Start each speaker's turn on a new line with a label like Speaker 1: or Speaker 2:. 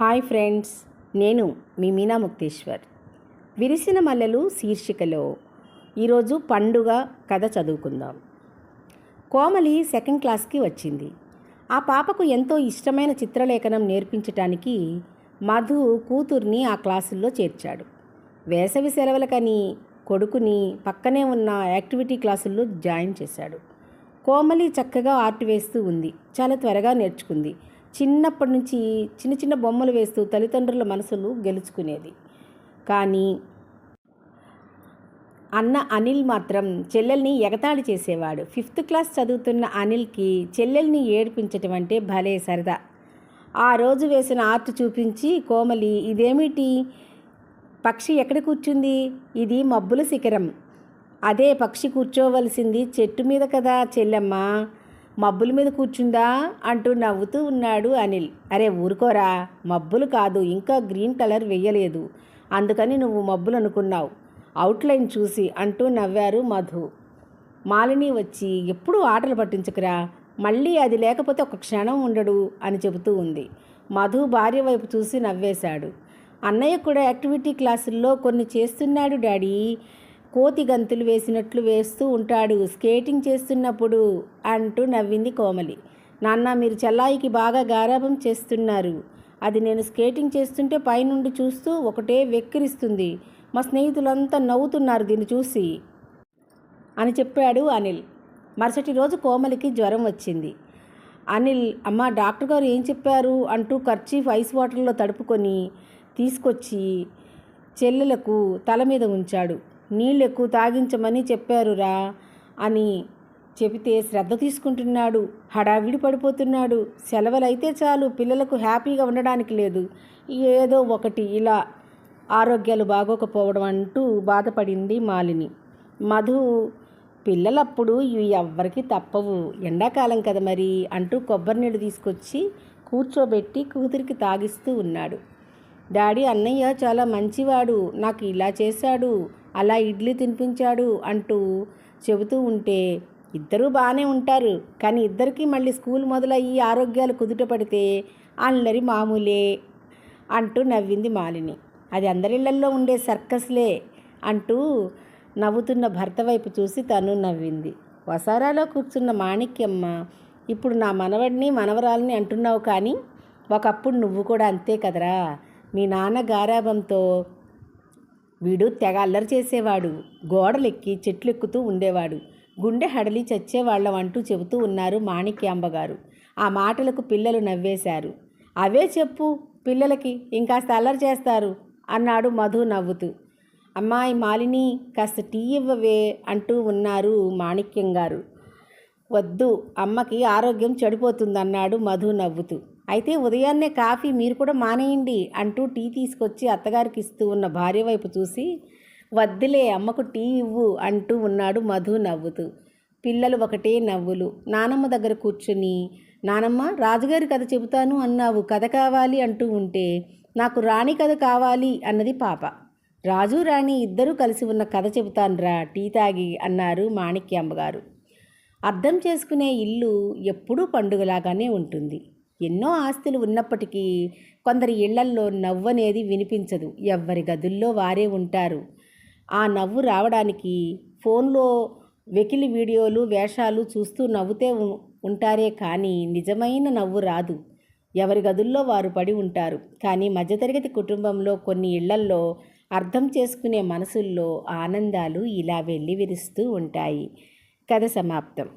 Speaker 1: Hi friends నేను మీ మీనా ముక్తేశ్వర్. విరిసిన మల్లెలు శీర్షికలో ఈరోజు పండుగ కథ చదువుకుందాం. కోమలి సెకండ్ క్లాస్కి వచ్చింది. ఆ పాపకు ఎంతో ఇష్టమైన చిత్రలేఖనం నేర్పించటానికి మధు కూతుర్ని ఆ క్లాసుల్లో చేర్చాడు. వేసవి సెలవులకని కొడుకుని పక్కనే ఉన్న యాక్టివిటీ క్లాసుల్లో జాయిన్ చేశాడు. కోమలి చక్కగా ఆర్ట్ వేస్తూ ఉంది. చాలా త్వరగా నేర్చుకుంది. చిన్నప్పటి నుంచి చిన్న చిన్న బొమ్మలు వేస్తూ తల్లిదండ్రుల మనసులు గెలుచుకునేది. కానీ అన్న అనిల్ మాత్రం చెల్లెల్ని ఎగతాళి చేసేవాడు. ఫిఫ్త్ క్లాస్ చదువుతున్న అనిల్కి చెల్లెల్ని ఏడిపించటం అంటే భలే సరదా. ఆ రోజు వేసిన ఆర్ట్ చూపించి కోమలి ఇదేమిటి? పక్షి ఎక్కడ కూర్చుంది? ఇది మబ్బుల శిఖరం. అదే పక్షి కూర్చోవలసింది చెట్టు మీద కదా చెల్లెమ్మ. మబ్బుల మీద కూర్చుందా అంటూ నవ్వుతూ ఉన్నాడు అనిల్. అరే ఊరుకోరా మబ్బులు కాదు ఇంకా గ్రీన్ కలర్ వెయ్యలేదు అందుకని నువ్వు మబ్బులు అనుకున్నావు. అవుట్లైన్ చూసి అంటూ నవ్వారు మధు. మాలిని వచ్చి ఎప్పుడూ ఆటలు పట్టించుకురా మళ్ళీ అది లేకపోతే ఒక క్షణం ఉండడు అని చెబుతూ ఉంది. మధు భార్య వైపు చూసి నవ్వేశాడు. అన్నయ్య కూడా యాక్టివిటీ క్లాసుల్లో కొన్ని చేస్తున్నాడు డాడీ. కోతి గంతులు వేసినట్లు వేస్తూ ఉంటాడు. స్కేటింగ్ చేస్తున్నప్పుడు అంటూ నవ్వింది కోమలి. నాన్న మీరు చెల్లాయికి బాగా గారాభం చేస్తున్నారు. అది నేను స్కేటింగ్ చేస్తుంటే పైనుండి చూస్తూ ఒకటే వెక్కిరిస్తుంది. మా స్నేహితులంతా నవ్వుతున్నారు దీన్ని చూసి అని చెప్పాడు అనిల్. మరుసటి రోజు కోమలికి జ్వరం వచ్చింది. అనిల్ అమ్మ డాక్టర్ గారు ఏం చెప్పారు? అంటూ ఖర్చీఫ్ ఐస్ వాటర్లో తడుపుకొని తీసుకొచ్చి చెల్లెలకు తల మీద ఉంచాడు. నీళ్ళు ఎక్కువ తాగించమని చెప్పారురా అని చెబితే శ్రద్ధ తీసుకుంటున్నాడు. హడావిడి పడిపోతున్నాడు. సెలవులైతే చాలు పిల్లలకు హ్యాపీగా ఉండడానికి లేదు. ఏదో ఒకటి ఇలా ఆరోగ్యాలు బాగోకపోవడం అంటూ బాధపడింది మాలిని. మధు పిల్లలప్పుడు ఇవి ఎవ్వరికి తప్పవు. ఎండాకాలం కదా మరి అంటూ కొబ్బరి నీళ్ళు తీసుకొచ్చి కూర్చోబెట్టి కూతురికి తాగిస్తూ ఉన్నాడు. డాడీ అన్నయ్య చాలా మంచివాడు నాకు ఇలా చేశాడు అలా ఇడ్లీ తినిపించాడు అంటూ చెబుతూ ఉంటే ఇద్దరూ బాగానే ఉంటారు. కానీ ఇద్దరికీ మళ్ళీ స్కూల్ మొదలయ్యి ఆరోగ్యాలు కుదుట పడితే అల్లరి మామూలే అంటూ నవ్వింది మాలిని. అది అందరిళ్ళల్లో ఉండే సర్కస్లే అంటూ నవ్వుతున్న భర్త వైపు చూసి తను నవ్వింది. వసారాలో కూర్చున్న మాణిక్యమ్మ ఇప్పుడు నా మనవడిని మనవరాలని అంటున్నావు కానీ ఒకప్పుడు నువ్వు కూడా అంతే కదరా. మీ నాన్న గారాభంతో వీడు తెగ అల్లరి చేసేవాడు. గోడలెక్కి చెట్లు ఎక్కుతూ ఉండేవాడు. గుండె హడలి చచ్చేవాళ్ళం అంటూ చెబుతూ ఉన్నారు మాణిక్యాంబగారు. ఆ మాటలకు పిల్లలు నవ్వేశారు. అవే చెప్పు పిల్లలకి ఇంకాస్త అల్లరి చేస్తారు అన్నాడు మధు నవ్వుతూ. అమ్మాయి మాలిని కాస్త టీ ఇవ్వవే అంటూ ఉన్నారు మాణిక్యం గారు వద్దు అమ్మకి ఆరోగ్యం చెడిపోతుందన్నాడు మధు నవ్వుతూ. అయితే ఉదయాన్నే కాఫీ మీరు కూడా మానేయండి అంటూ టీ తీసుకొచ్చి అత్తగారికి ఇస్తూ ఉన్న భార్య వైపు చూసి వద్దులే అమ్మకు టీ ఇవ్వు అంటూ ఉన్నాడు మధు నవ్వుతూ. పిల్లలు ఒకటే నవ్వులు. నానమ్మ దగ్గర కూర్చుని నానమ్మ రాజుగారి కథ చెబుతాను అన్నావు కథ కావాలి అంటూ ఉంటే నాకు రాణి కథ కావాలి అన్నది పాప. రాజు రాణి ఇద్దరూ కలిసి ఉన్న కథ చెబుతానురా టీ తాగి అన్నారు మాణిక్యాంబ గారు అర్థం చేసుకునే ఇల్లు ఎప్పుడూ పండుగలాగానే ఉంటుంది. ఎన్నో ఆస్తులు ఉన్నప్పటికీ కొందరి ఇళ్ళల్లో నవ్వు అనేది వినిపించదు. ఎవ్వరి గదుల్లో వారే ఉంటారు. ఆ నవ్వు రావడానికి ఫోన్లో వెకిలి వీడియోలు వేషాలు చూస్తూ నవ్వుతే ఉంటారే కానీ నిజమైన నవ్వు రాదు. ఎవరి గదుల్లో వారు పడి ఉంటారు. కానీ మధ్యతరగతి కుటుంబంలో కొన్ని ఇళ్ళల్లో అర్థం చేసుకునే మనసుల్లో ఆనందాలు ఇలా వెళ్ళి విరుస్తూ ఉంటాయి. కథ సమాప్తం.